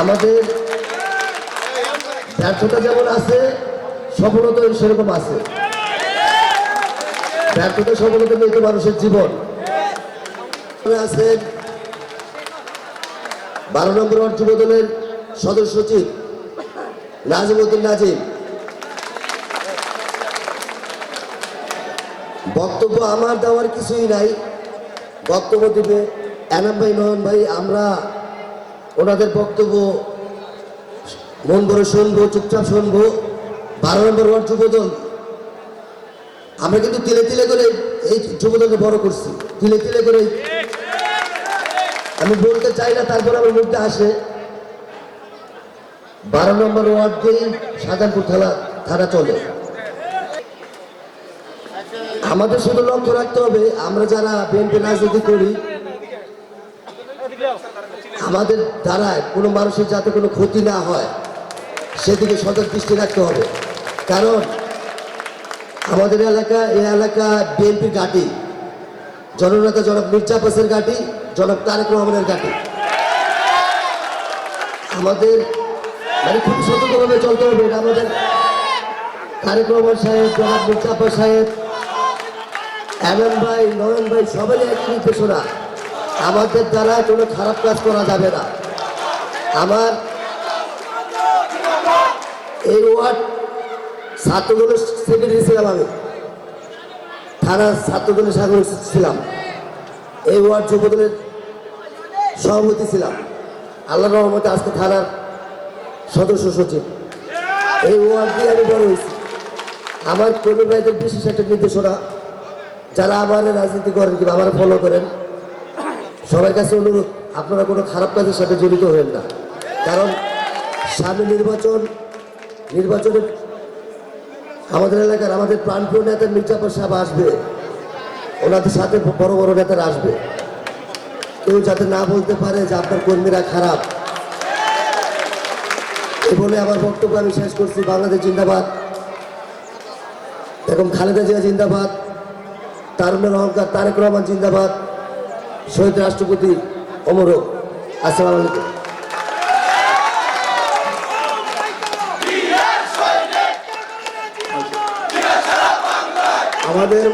আমাদের ব্যর্থতা যেমন আছে সফলতা সেরকম আছে। ব্যর্থতা, সফলতা নিয়ে তো মানুষের জীবন। আছেন বারো নম্বর ওয়ার্ড যুব দলের সদস্য সচিব নাজিমুদ্দিন নাজিম। বক্তব্য আমার দেওয়ার কিছুই নাই। বক্তব্য দিবে এনাম ভাই নয়ন ভাই, আমরা ওনাদের বক্তব্য, মন ভরে শুনব, চুপচাপ শুনব। বারো নম্বর ওয়ার্ড যুবদল। আমরা কিন্তু তিলে তিলে করে এই যুবদলকে বড় করছি। তিলে তিলে করে। আমি বলতে চাই না, তারপর আমার মুখটা আসে। বারো নম্বর ওয়ার্ড দিয়েই শাহজাহানপুর থানা থানা চলে। আমাদের শুধু লক্ষ্য রাখতে হবে, আমরা যারা বিএনপি রাজনীতি করি আমাদের দ্বারায় কোনো মানুষের যাতে কোনো ক্ষতি না হয়, সেদিকে সদর দৃষ্টি রাখতে হবে। কারণ আমাদের এলাকা, এই এলাকা বিএনপির ঘাঁটি, জননেতা জনক মির্জা পাসের ঘাঁটি জনক তারেক রহমানের ঘাঁটি। আমাদের মানে খুব সতর্কভাবে চলতে হবে এটা আমাদের। তারেক রহমান সাহেব, জনাব মির্জাফর সাহেব এমন ভাই, নয়ন ভাই, সবাই একই নির্দেশনা আমাদের দ্বারা কোনো খারাপ কাজ করা যাবে না। আমার এই ওয়ার্ড ছাত্রদলের সেক্রেটারি ছিলাম আমি। থানার ছাত্রদলের সাগর ছিলাম। এই ওয়ার্ড যুবদলের সভাপতি ছিলাম। আল্লাহ রহমতে আজকে থানার সদস্য সচিব। এই ওয়ার্ড দিয়ে আমি বড় হয়েছি। আমার কর্মী ভাইদের বিশেষ একটা নির্দেশনা, যারা আমার রাজনীতি করেন কিংবা আমার ফলো করেন সবার কাছে অনুরোধ, আপনারা কোনো খারাপ কাজের সাথে জড়িত হবেন না। কারণ সামনে নির্বাচন নির্বাচনে আমাদের এলাকার আমাদের প্রাণপ্রিয় নেতা মির্জাফর সাহেব আসবে। ওনাদের সাথে বড় বড় নেতারা আসবে। কেউ যাতে না বলতে পারে যে আপনার কর্মীরা খারাপ। এ বলে আমার বক্তব্য আমি শেষ করছি। বাংলাদেশ জিন্দাবাদ। এখন খালেদা জিয়া জিন্দাবাদ। তারুণের অহংকার তারেক রহমান জিন্দাবাদ। শহীদ রাষ্ট্রপতি অমর আসসালাম আলাইকুম। আমাদের